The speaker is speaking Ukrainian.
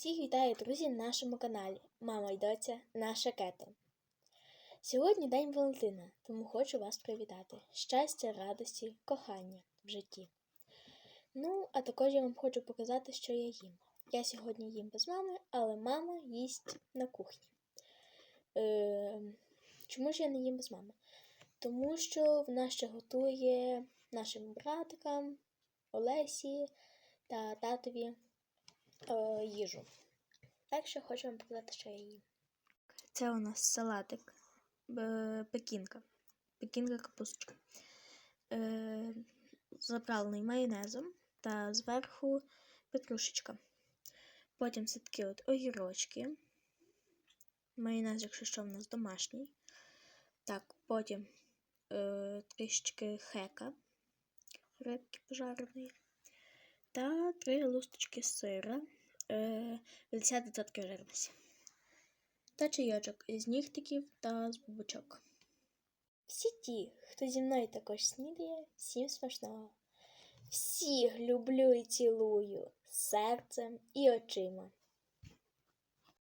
Всіх вітаю, друзі, на нашому каналі Мама й доця Наша Кето. Сьогодні День Валентина, тому хочу вас привітати. Щастя, радості, кохання в житті. Ну, а також я вам хочу показати, що я їм. Я сьогодні їм без мами, але мама їсть на кухні. Е, чому ж я не їм без мами? Тому що вона ще готує нашим братикам, Олесі та татові е, їжу. Так що хочу вам показати, що я їм. Це у нас салатик, пекінка. Пекінка капусточка. Е, заправлений майонезом та зверху петрушечка. Потім це такі от огірочки. Майонез, якщо що, в нас домашній. Так, потім е, трішечки хека, рибки пожареної. Та три лусточки сира, е, 50% жирності. Та чайочок із нігтиків та з бубочок. Всі ті, хто зі мною також снідає, всім смачного. Всіх люблю і цілую серцем і очима.